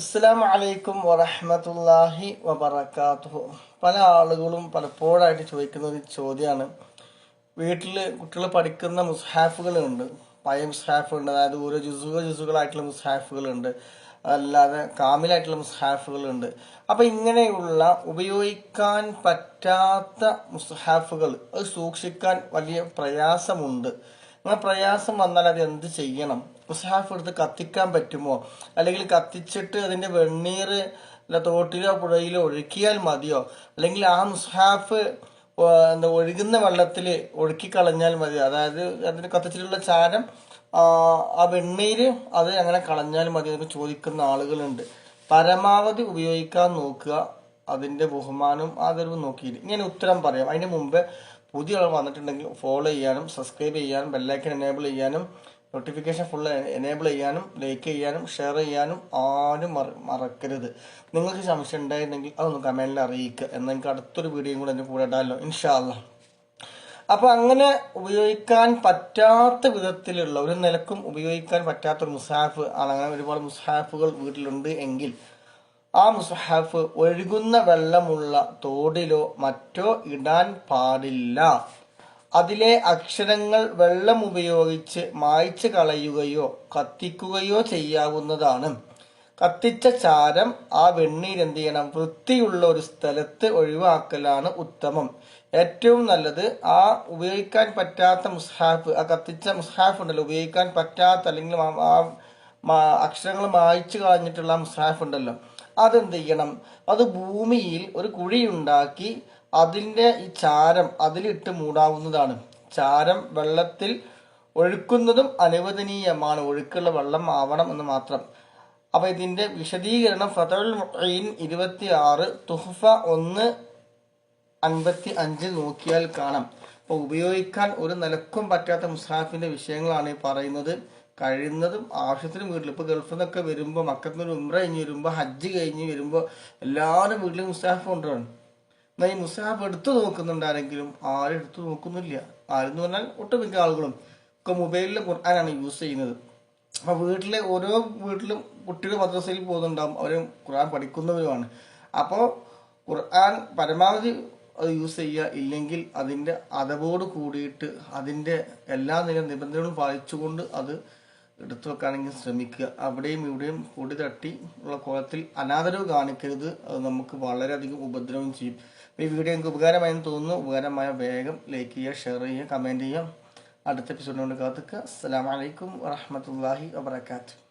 അസ്സാം വലൈക്കും വറഹമത്തല്ലാഹി വബർക്കാത്തു പല ആളുകളും പലപ്പോഴായിട്ട് ചോദിക്കുന്ന ഒരു ചോദ്യമാണ് വീട്ടിൽ കുട്ടികൾ പഠിക്കുന്ന മുസ്ഹാഫുകളുണ്ട്. പഴയ മുസ്ഹാഫുണ്ട് അതായത് ഓരോ ജുസുകൾ ജുസുകളായിട്ടുള്ള മുസ്ഹാഫുകളുണ്ട്. അല്ലാതെ കാമിലായിട്ടുള്ള മുസ്ഹാഫുകളുണ്ട്. അപ്പം ഇങ്ങനെയുള്ള ഉപയോഗിക്കാൻ പറ്റാത്ത മുസ്ഹാഫുകൾ അത് സൂക്ഷിക്കാൻ വലിയ പ്രയാസമുണ്ട്. അങ്ങനെ പ്രയാസം വന്നാൽ അത് എന്ത് ചെയ്യണം? മുസ്ഹാഫ് എടുത്ത് കത്തിക്കാൻ പറ്റുമോ? അല്ലെങ്കിൽ കത്തിച്ചിട്ട് അതിന്റെ വെണ്ണീർ തോട്ടിലോ പുഴയിലോ ഒഴുക്കിയാൽ മതിയോ? അല്ലെങ്കിൽ ആ മുസ്ഹാഫ് എന്താ ഒഴുകുന്ന വെള്ളത്തിൽ ഒഴുക്കി കളഞ്ഞാൽ മതി അതായത് അതിന്റെ കത്തിച്ചിട്ടുള്ള ചാരം ആ വെണ്ണീര് അത് അങ്ങനെ കളഞ്ഞാൽ മതി എന്നൊക്കെ ചോദിക്കുന്ന ആളുകളുണ്ട്. പരമാവധി ഉപയോഗിക്കാൻ നോക്കുക. അതിന്റെ ബഹുമാനം ആദരവ് നോക്കിയിട്ട്. ഇങ്ങനെ ഉത്തരം പറയാം. അതിന് മുമ്പ് പുതിയ ആൾ വന്നിട്ടുണ്ടെങ്കിൽ ഫോളോ ചെയ്യാനും സബ്സ്ക്രൈബ് ചെയ്യാനും ബെല്ലൈക്കൻ എനേബിൾ ചെയ്യാനും നോട്ടിഫിക്കേഷൻ ഫുൾ എനേബിൾ ചെയ്യാനും ലൈക്ക് ചെയ്യാനും ഷെയർ ചെയ്യാനും ആരും മറക്കരുത്. നിങ്ങൾക്ക് സംശയം ഉണ്ടായിരുന്നെങ്കിൽ അതൊന്ന് കമന്റിൽ അറിയിക്കുക. എന്നാൽ എനിക്ക് അടുത്തൊരു വീഡിയോയും കൂടെ എന്റെ കൂടെ ഇടാമല്ലോ. ഇൻഷാല്ല അപ്പോൾ അങ്ങനെ ഉപയോഗിക്കാൻ പറ്റാത്ത വിധത്തിലുള്ള ഒരു നിലക്കും ഉപയോഗിക്കാൻ പറ്റാത്തൊരു മുസാഫ് ആണ്. അങ്ങനെ ഒരുപാട് മുസാഫുകൾ വീട്ടിലുണ്ട് എങ്കിൽ ആ മുസഹാഫ് ഒഴുകുന്ന വെള്ളമുള്ള തോടിലോ മറ്റോ ഇടാൻ പാടില്ല. അതിലെ അക്ഷരങ്ങൾ വെള്ളം ഉപയോഗിച്ച് മായ്ച്ചു കളയുകയോ കത്തിക്കുകയോ ചെയ്യാവുന്നതാണ്. കത്തിച്ച ചാരം ആ വെണ്ണീർ എന്ത് ചെയ്യണം? വൃത്തിയുള്ള ഒരു സ്ഥലത്ത് ഒഴിവാക്കലാണ് ഉത്തമം. ഏറ്റവും നല്ലത് ആ ഉപയോഗിക്കാൻ പറ്റാത്ത മുസ്ഹാഫ് ആ കത്തിച്ച മുസ്ഹാഫ് ഉണ്ടല്ലോ ഉപയോഗിക്കാൻ പറ്റാത്ത അല്ലെങ്കിൽ ആ അക്ഷരങ്ങൾ മായ്ച്ചു കളഞ്ഞിട്ടുള്ള മുസ്ഹാഫ് ഉണ്ടല്ലോ. അതെന്ത് ചെയ്യണം? അത് ഭൂമിയിൽ ഒരു കുഴിയുണ്ടാക്കി അതിന്റെ ഈ ചാരം അതിലിട്ട് മൂടാവുന്നതാണ്. ചാരം വെള്ളത്തിൽ ഒഴുക്കുന്നതും അനുവദനീയമാണ്. ഒഴുക്കുള്ള വെള്ളം ആവണം എന്ന് മാത്രം. അപ്പോൾ ഇതിന്റെ വിശദീകരണം ഫതൽ ഇരുപത്തി ആറ് തുഹഫ ഒന്ന് അൻപത്തി അഞ്ചിൽ നോക്കിയാൽ കാണാം. അപ്പോൾ ഉപയോഗിക്കാൻ ഒരു നിലക്കും പറ്റാത്ത മുസാഫിന്റെ വിഷയങ്ങളാണ് ഈ പറയുന്നത്. കഴിയുന്നതും ആവശ്യത്തിന് വീട്ടിൽ ഇപ്പൊ ഗൾഫിൽ നിന്നൊക്കെ വരുമ്പോൾ മക്കത്തിനൊരു ഉമ്ര കഴിഞ്ഞ് വരുമ്പോൾ ഹജ്ജ് കഴിഞ്ഞ് വരുമ്പോൾ എല്ലാവരും വീട്ടിലും മുസ്താഫ് കൊണ്ടുവരണം എന്നാൽ ഈ മുസാഫ് എടുത്തു നോക്കുന്നുണ്ടാരെങ്കിലും ആരും എടുത്തു നോക്കുന്നില്ല. ആരെന്ന് പറഞ്ഞാൽ ഒട്ടുമിക്ക ആളുകളും ഒക്കെ മൊബൈലിലെ ഖുർആനാണ് യൂസ് ചെയ്യുന്നത്. അപ്പോൾ വീട്ടിലെ ഓരോ വീട്ടിലും കുട്ടികൾ മദ്രസയിൽ പോകുന്നുണ്ടാവും. അവരും ഖുർആൻ പഠിക്കുന്നവരുമാണ്. അപ്പോൾ ഖുർആൻ പരമാവധി അത് യൂസ് ചെയ്യുക. ഇല്ലെങ്കിൽ അതിന്റെ അതവോട് കൂടിയിട്ട് അതിന്റെ എല്ലാ നില നിബന്ധനകളും പാലിച്ചുകൊണ്ട് അത് എടുത്തു വെക്കാണെങ്കിൽ ശ്രമിക്കുക. അവിടെയും ഇവിടെയും പൊടി തട്ടി ഉള്ള കുളത്തിൽ അനാദരവ് കാണിക്കരുത്. അത് നമുക്ക് വളരെയധികം ഉപദ്രവം ചെയ്യും. ഈ വീഡിയോ എനിക്ക് ഉപകാരമായെന്ന് തോന്നുന്നു. ഉപകാരമായ വേഗം ലൈക്ക് ചെയ്യുക ഷെയർ ചെയ്യുക കമന്റ് ചെയ്യുക. അടുത്ത എപ്പിസോഡിനോട് കാത്തുക്കുക. അസ്സാം വലൈക്കും വാഹമത്തല്ലാഹി വാബർക്കാത്തു